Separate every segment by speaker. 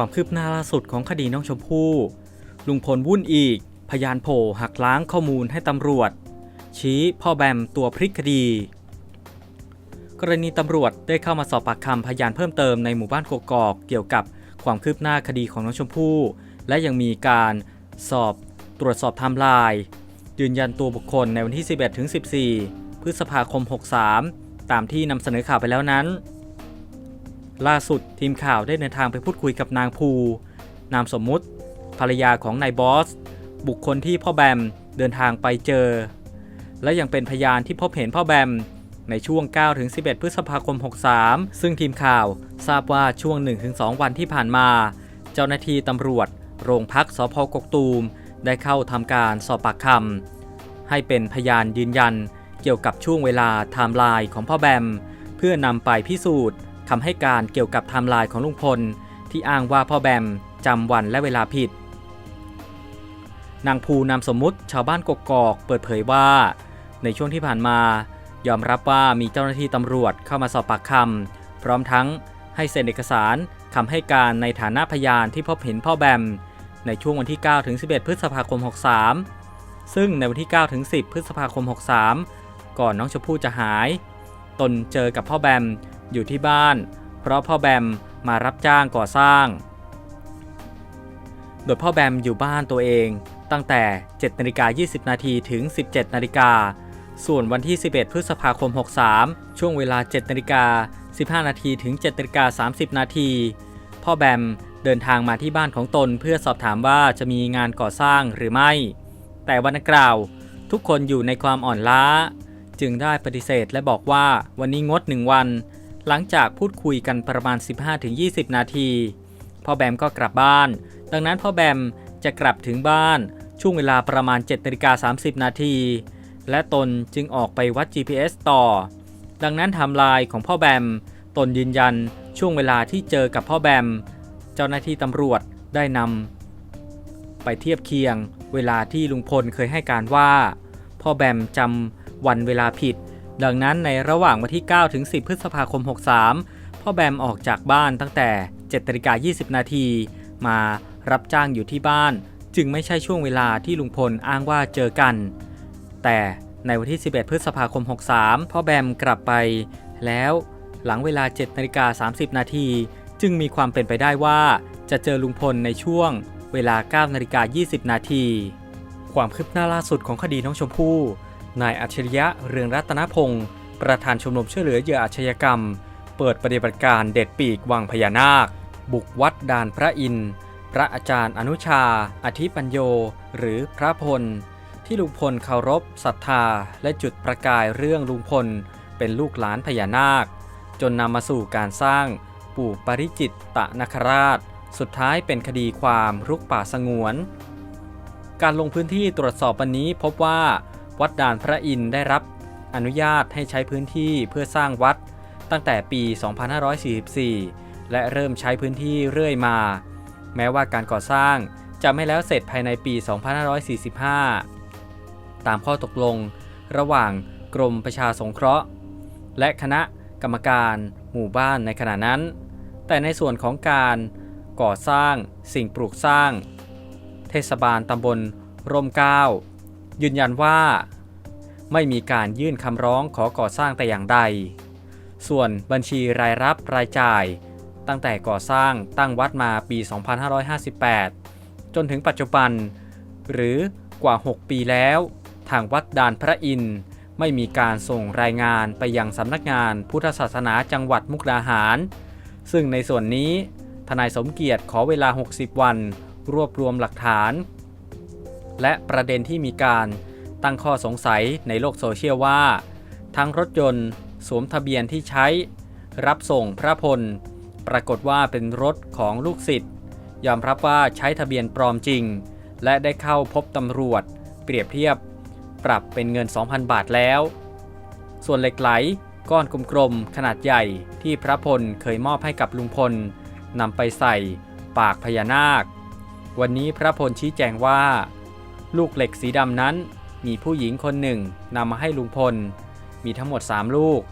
Speaker 1: ความคืบหน้าล่าสุดของคดีน้องชมพู่ ลุงพลวุ่นอีก พยานโผล่หักล้างข้อมูลให้ตำรวจ ชี้พ่อแบมตัวพลิกคดี กรณีตำรวจได้เข้ามาสอบปากคำพยานเพิ่มเติมในหมู่บ้านกกอกเกี่ยวกับความคืบหน้าคดีของน้องชมพู่ และยังมีการสอบตรวจสอบไทม์ไลน์ยืนยันตัวบุคคลในวันที่ 11ถึง14 พฤษภาคม 63 ตามที่นำเสนอข่าวไปแล้วนั้น ล่าสุดทีมข่าวได้เดินทางไปพูดคุยกับนางภู นามสมมุติ ภรรยาของนายบอส บุคคลที่พ่อแบมเดินทางไปเจอ และยังเป็นพยานที่พบเห็นพ่อแบมในช่วง 9-11 พฤษภาคม 63 ซึ่งทีมข่าวทราบว่าช่วง 1-2 วันที่ผ่านมา เจ้าหน้าที่ตำรวจ โรงพักสพกกตูม ได้เข้าทำการสอบปากคำให้เป็นพยานยืนยัน เกี่ยวกับช่วงเวลาไทม์ไลน์ของพ่อแบม เพื่อนำไปพิสูจน์ คำให้การเกี่ยวกับไทม์ไลน์ของลุงพล ที่อ้างว่าพ่อแบมจำวันและเวลาผิด นางภูนามสมมุติชาวบ้านกกอกเปิดเผยว่า ในช่วงที่ผ่านมา ยอมรับว่ามีเจ้าหน้าที่ตำรวจเข้ามาสอบปากคำพร้อมทั้งให้เซ็นเอกสารคำให้การในฐานะพยานที่พบเห็นพ่อแบม ในช่วงวันที่ 9 ถึง 11 พฤษภาคม 63 ซึ่งในวันที่ 9 ถึง 10 พฤษภาคม 63 ก่อนน้องชมพู่จะหาย ตนเจอกับพ่อแบม อยู่ที่บ้าน เพราะพ่อแบมมารับจ้างก่อสร้าง โดยพ่อแบมอยู่บ้านตัวเองตั้งแต่ 7นาฬิกา20 นาทีถึง 17นาฬิกา ส่วนวันที่ 11 พฤษภาคม 63 ช่วงเวลา 7นาฬิกา15 นาทีถึง7นาฬิกา30 นาทีพ่อแบมเดินทางมาที่บ้านของตนเพื่อสอบถามว่าจะมีงานก่อสร้างหรือไม่ แต่วันดังกล่าวทุกคนอยู่ในความอ่อนล้า จึงได้ปฏิเสธและบอกว่าวันนี้งด1วัน หลังจากพูดคุยกันประมาณ 15-20 นาที พ่อแบมก็กลับบ้าน ดังนั้นพ่อแบมจะกลับถึงบ้านช่วงเวลาประมาณ7นาฬิกา30 นาที และตนจึงออกไปวัด GPS ต่อ ดังนั้นไทม์ไลน์ของพ่อแบม ตนยืนยันช่วงเวลาที่เจอกับพ่อแบม เจ้าหน้าที่ตำรวจได้นำไปเทียบเคียง เวลาที่ลุงพลเคยให้การว่า พ่อแบมจำวันเวลาผิด ดังนั้นในระหว่างวันที่ 9 ถึง 10 พฤษภาคม 63 พ่อแบมออกจากบ้านตั้งแต่7นาฬิกา20 นาที มารับจ้างอยู่ที่บ้าน จึงไม่ใช่ช่วงเวลาที่ลุงพลอ้างว่าเจอกัน แต่ในวันที่ 11 พฤษภาคม 63 พ่อแบมกลับไป แล้วหลังเวลา7นาฬิกา30 นาที จึงมีความเป็นไปได้ว่าจะเจอลุงพลในช่วงเวลา9นาฬิกา20 นาที ความคืบหน้าล่าสุดของคดีน้องชมพู่ นายอัจฉริยะเรืองรัตนพงศ์ประธานชมรมช่วยเหลือเหยื่ออาชญากรรม เปิดปฏิบัติการเด็ดปีกวังพญานาค บุกวัดดานพระอินทร์พระอาจารย์อนุชา อธิปัญโย หรือพระพล ที่ลุงพลเคารพศรัทธา และจุดประกายเรื่องลุงพล เป็นลูกหลานพญานาค จนนำมาสู่การสร้างปู่ปริจิตตะนคราช สุดท้ายเป็นคดีความรุกป่าสงวน การลงพื้นที่ตรวจสอบวันนี้พบว่า วัดด่านพระอินได้รับอนุญาตให้ใช้พื้นที่เพื่อสร้างวัดตั้งแต่ปี 2544 และเริ่มใช้พื้นที่เรื่อยมา แม้ว่าการก่อสร้างจะไม่แล้วเสร็จภายในปี 2545 ตามข้อตกลง ระหว่างกรมประชาสงเคราะห์ และคณะกรรมการหมู่บ้านในขณะนั้น แต่ในส่วนของการก่อสร้างสิ่งปลูกสร้าง เทศบาลตำบลร่มเกล้า ยืนยันว่า ไม่มีการยื่นคำร้องขอก่อสร้างแต่อย่างใด ส่วนบัญชีรายรับรายจ่าย ตั้งแต่ก่อสร้างตั้งวัดมาปี 2558 จนถึงปัจจุบัน หรือกว่า 6 ปีแล้ว ทางวัดดานพระอินทร์ไม่มีการส่งรายงานไปยังสำนักงานพุทธศาสนาจังหวัดมุกดาหาร ซึ่งในส่วนนี้ทนายสมเกียรติขอเวลา 60 วัน รวบรวมหลักฐาน และประเด็นที่มีการตั้งข้อสงสัยในโลกโซเชียลว่า ทั้งรถยนต์สวมทะเบียนที่ใช้ รับส่งพระพล ปรากฏว่าเป็นรถของลูกศิษย์ยอมรับว่าใช้ทะเบียนปลอมจริง และได้เข้าพบตำรวจ เปรียบเทียบ ปรับเป็นเงิน 2,000 บาทแล้ว ส่วนเหล็กไหลก้อนกลมๆขนาดใหญ่ที่พระพลเคยมอบให้กับลุงพลนำไปใส่ปากพญานาค วันนี้พระพลชี้แจงว่า ลูกเหล็กสีดำนั้น มีผู้หญิงคนหนึ่งนำมาให้ลุงพล มีทั้งหมด 3 ลูก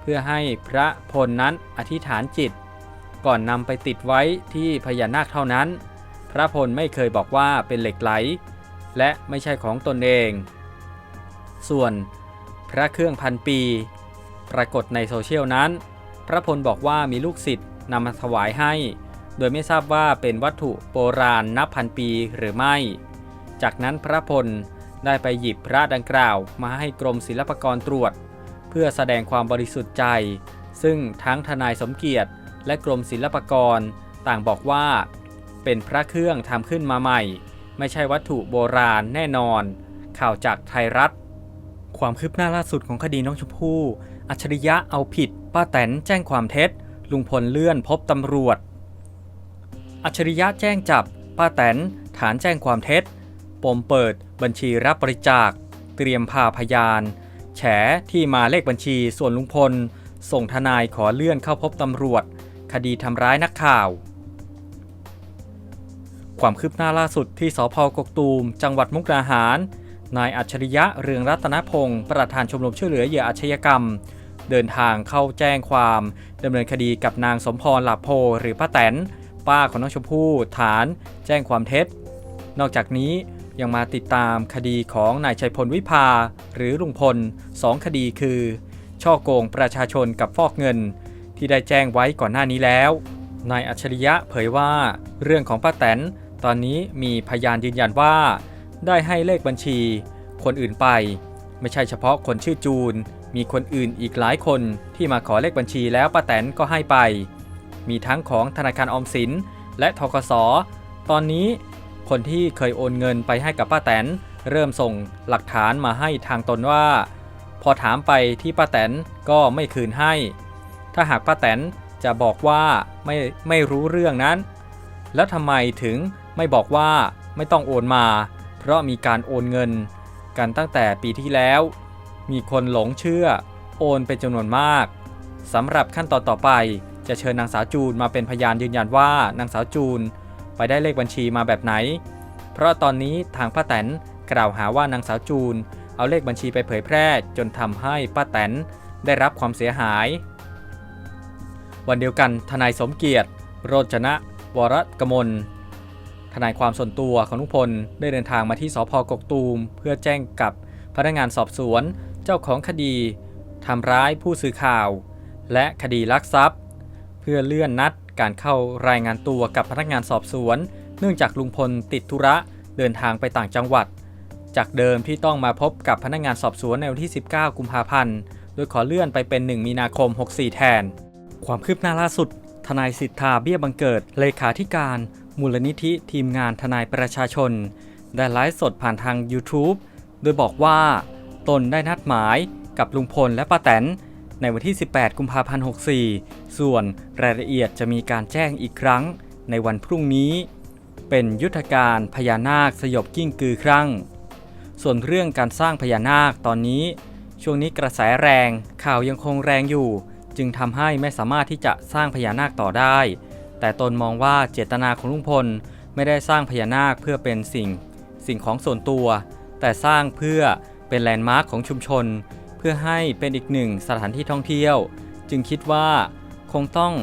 Speaker 1: เพื่อให้พระพลนั้นอธิษฐานจิต ก่อนนำไปติดไว้ที่พญานาคเท่านั้น พระพลไม่เคยบอกว่าเป็นเหล็กไหล และไม่ใช่ของตนเอง ส่วนพระเครื่องพันปี ปรากฏในโซเชียลนั้น พระพลบอกว่ามีลูกศิษย์นำมาถวายให้ โดยไม่ทราบว่าเป็นวัตถุโบราณนับพันปีหรือไม่ จากนั้นพระพลได้ไปหยิบพระดังกล่าวมาให้กรมศิลปากรตรวจ เพื่อแสดงความบริสุทธิ์ใจ ซึ่งทั้งทนายสมเกียรติ และกรมศิลปากรต่างบอกว่า เป็นพระเครื่องทำขึ้นมาใหม่ ไม่ใช่วัตถุโบราณแน่นอน ข่าวจากไทยรัฐ ความคืบหน้าล่าสุดของคดีน้องชมพู่อัจฉริยะเอาผิด ป้าแตนแจ้งความเท็จ ลุงพลเลื่อนพบตำรวจ อัจฉริยะแจ้งจับ ป้าแตนฐานแจ้งความเท็จ ปมเปิดบัญชีรับบริจาค เตรียมพาพยาน แฉที่มาเลขบัญชีส่วนลุงพล ส่งทนายขอเลื่อนเข้าพบตำรวจ คดีทำร้ายนักข่าว ความคืบหน้าล่าสุดที่สพกกตูม จังหวัดมุกดาหาร นายอัจฉริยะเรืองรัตนพงศ์ประธานชมรมช่วยเหลือเหยื่ออาชญากรรม เดินทางเข้าแจ้งความดำเนินคดีกับนางสมพรหลาโพหรือป้าแตนป้าของน้องชมพู่ฐาน แจ้งความเท็จ นอกจากนี้ ยังมาติดตามคดีของนายชัยพลวิภา หรือลุงพลสองคดีคือ ช่อโกงประชาชนกับฟอกเงิน ที่ได้แจ้งไว้ก่อนหน้านี้แล้วนายอัจฉริยะเผยว่า เรื่องของป้าแตน ตอนนี้มีพยานยืนยันว่า ได้ให้เลขบัญชี คนอื่นไป ไม่ใช่เฉพาะคนชื่อจูน มีคนอื่นอีกหลายคนที่มาขอเลขบัญชีแล้วป้าแตนก็ให้ไป มีทั้งของธนาคารออมสินและทกสตอนนี้ คนที่เคยโอนเงินไปให้กับป้าแตน เริ่มส่งหลักฐานมาให้ทางตนว่า พอถามไปที่ป้าแตนก็ไม่คืนให้ ถ้าหากป้าแตนจะบอกว่าไม่ไม่รู้เรื่องนั้น แล้วทำไมถึงไม่บอกว่าไม่ต้องโอนมา เพราะมีการโอนเงิน กันตั้งแต่ปีที่แล้ว มีคนหลงเชื่อ โอนเป็นจำนวนมากสำหรับขั้นตอนต่อไปจะเชิญนางสาวจูนมาเป็นพยานยืนยันว่านางสาวจูน ไปได้เลขบัญชีมาแบบไหน เพราะตอนนี้ทางป้าแตนกล่าวหาว่านางสาวจูน เอาเลขบัญชีไปเผยแพร่จนทำให้ป้าแตนได้รับความเสียหาย วันเดียวกันทนายสมเกียรติ โรจนะ วรกมลทนายความส่วนตัวของลุงพลได้เดินทางมาที่สพกกตูม เพื่อแจ้งกับพนักงานสอบสวน เจ้าของคดีทำร้ายผู้สื่อข่าว และคดีลักทรัพย์ เพื่อเลื่อนนัด การเข้ารายงานตัวกับพนักงานสอบสวน เนื่องจากลุงพลติดธุระเดินทางไปต่างจังหวัด จากเดิมที่ต้องมาพบกับพนักงานสอบสวนในวันที่ 19 กุมภาพันธ์ โดยขอเลื่อนไปเป็น 1 มีนาคม 64 แทน ความคืบหน้าล่าสุด ทนายสิทธาเบี้ยบังเกิด เลขาธิการ มูลนิธิทีมงานทนายประชาชน ได้ไลฟ์สดผ่านทาง YouTube โดยบอกว่า ตนได้นัดหมายกับลุงพลและป้าแตน ในวันที่ 18 กุมภาพันธ์ 64 ส่วนรายละเอียดจะมีการแจ้งอีกครั้งในวันพรุ่งนี้ เป็นยุทธการพญานาคสยบกิ้งกือครั้ง ส่วนเรื่องการสร้างพญานาคตอนนี้ ช่วงนี้กระแสแรงข่าวยังคงแรงอยู่ จึงทำให้ไม่สามารถที่จะสร้างพญานาคต่อได้ แต่ตนมองว่าเจตนาของลุงพลไม่ได้สร้างพญานาคเพื่อเป็นสิ่ง สิ่งของส่วนตัว แต่สร้างเพื่อเป็นแลนด์มาร์คของชุมชน เพื่อให้เป็นอีกหนึ่งสถานที่ท่องเที่ยว จึงคิดว่าคงต้อง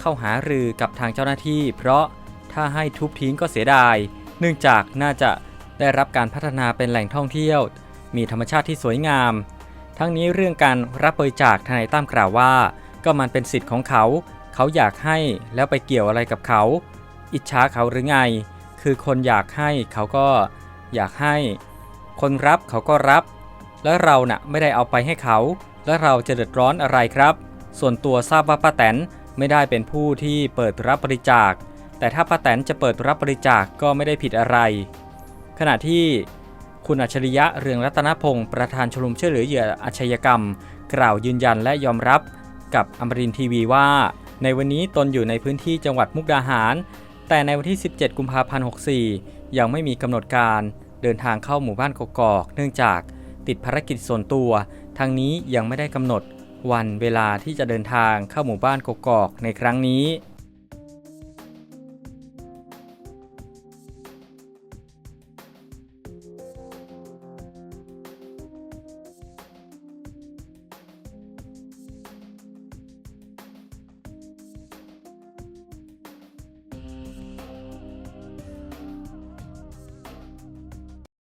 Speaker 1: เข้าหารือกับทางเจ้าหน้าที่ เพราะถ้าให้ทุบทิ้งก็เสียดาย เนื่องจากน่าจะได้รับการพัฒนาเป็นแหล่งท่องเที่ยว มีธรรมชาติที่สวยงาม ทั้งนี้เรื่องการรับบริจาคทนายตั้มกล่าวว่า ก็มันเป็นสิทธิ์ของเขา เขาอยากให้แล้วไปเกี่ยวอะไรกับเขา อิจฉาเขาหรือไง คือคนอยากให้เขาก็อยากให้ คนรับเขาก็รับ แล้วเราน่ะไม่ได้เอาไปให้เขา แล้วเราจะเดือดร้อนอะไรครับ ส่วนตัวทราบว่าป้าแตนไม่ได้เป็นผู้ที่เปิดรับบริจาค แต่ถ้าป้าแตนจะเปิดรับบริจาคก็ไม่ได้ผิดอะไร ขณะที่คุณอัจฉริยะเรืองรัตนพงศ์ประธานชมรมช่วยเหลือเหยื่ออาชญากรรม กล่าวยืนยันและยอมรับกับอมรินทีวีว่า ในวันนี้ตนอยู่ในพื้นที่จังหวัดมุกดาหาร แต่ในวันที่ 17 กุมภาพันธ์ 64 ยังไม่มีกำหนดการเดินทางเข้าหมู่บ้านกกอก เนื่องจาก ติดภารกิจส่วนตัว ทางนี้ยังไม่ได้กำหนดวันเวลาที่จะเดินทางเข้าหมู่บ้านกกอกในครั้งนี้